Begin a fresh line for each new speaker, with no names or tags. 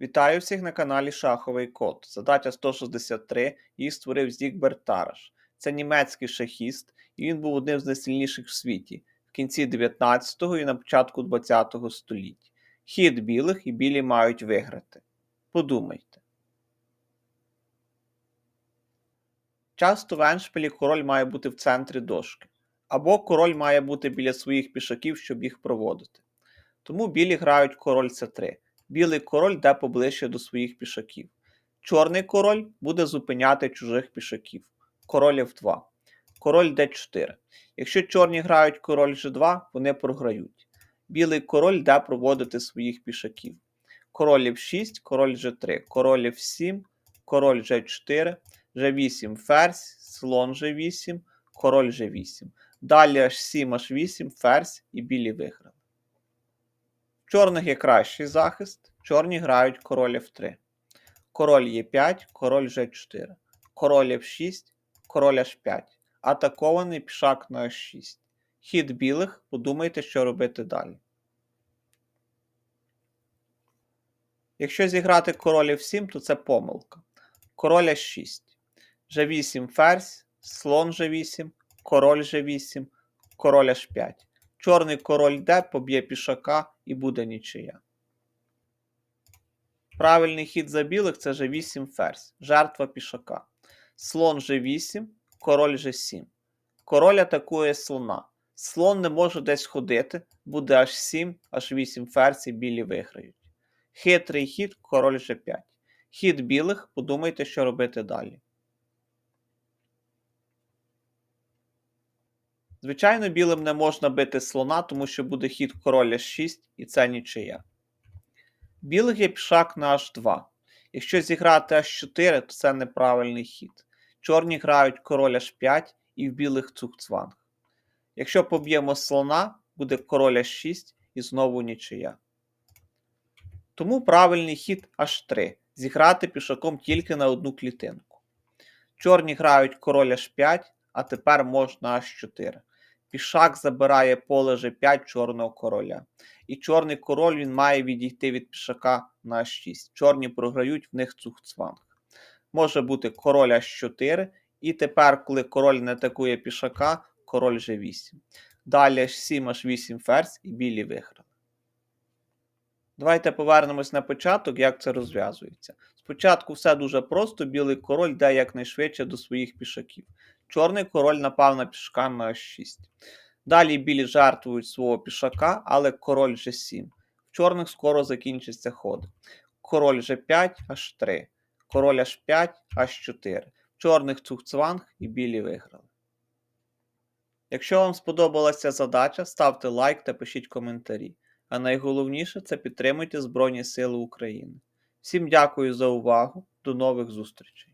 Вітаю всіх на каналі Шаховий Код. Задача 163 її створив Зігберт Тараш. Це німецький шахіст, і він був одним з найсильніших в світі в кінці 19-го і на початку 20-го століття. Хід білих і білі мають виграти. Подумайте. Часто в еншпілі король має бути в центрі дошки, або король має бути біля своїх пішаків, щоб їх проводити. Тому білі грають король С3. Білий король йде поближче до своїх пішаків. Чорний король буде зупиняти чужих пішаків. Король F2. Король d4. Якщо чорні грають король G2, вони програють. Білий король йде проводити своїх пішаків. Король F6, король G3, король F7, король G4, G8 ферзь, слон G8, король G8. Далі H7, H8, ферзь і білі виграли. Чорних є кращий захист. Чорні грають король F3. Король Е5, король G4. Король F6, король H5. Атакований пішак на H6. Хід білих, подумайте, що робити далі. Якщо зіграти король F7, то це помилка. Король H6. G8 ферзь, слон G8, король G8, король H5. Чорний король йде, поб'є пішака і буде нічия. Правильний хід за білих це G8 ферзь, жертва пішака. Слон G8, король G7. Король атакує слона. Слон не може десь ходити, буде H7, H8 ферзь і білі виграють. Хитрий хід, король G5. Хід білих, подумайте, що робити далі. Звичайно, білим не можна бити слона, тому що буде хід короля 6 і це нічия. Білих є пішак на h2. Якщо зіграти h4, то це неправильний хід. Чорні грають король h5 і в білих цугцванг. Якщо поб'ємо слона, буде король h6 і знову нічия. Тому правильний хід h3 зіграти пішаком тільки на одну клітинку. Чорні грають король h5, а тепер можна h4. Пішак забирає поле G5 чорного короля. І чорний король він має відійти від пішака на H6. Чорні програють в них цугцванг. Може бути король H4. І тепер, коли король не атакує пішака, король G8. Далі H7, H8 ферзь і білі виграли. Давайте повернемось на початок, як це розв'язується. Спочатку все дуже просто, білий король йде якнайшвидше до своїх пішаків. Чорний король напав на пішака на H6. Далі білі жертвують свого пішака, але король G7. В чорних скоро закінчиться ход. Король G5, H3. Король H5, H4. В чорних цугцванг і білі виграли. Якщо вам сподобалася задача, ставте лайк та пишіть коментарі. А найголовніше це підтримуйте Збройні Сили України. Всім дякую за увагу. До нових зустрічей!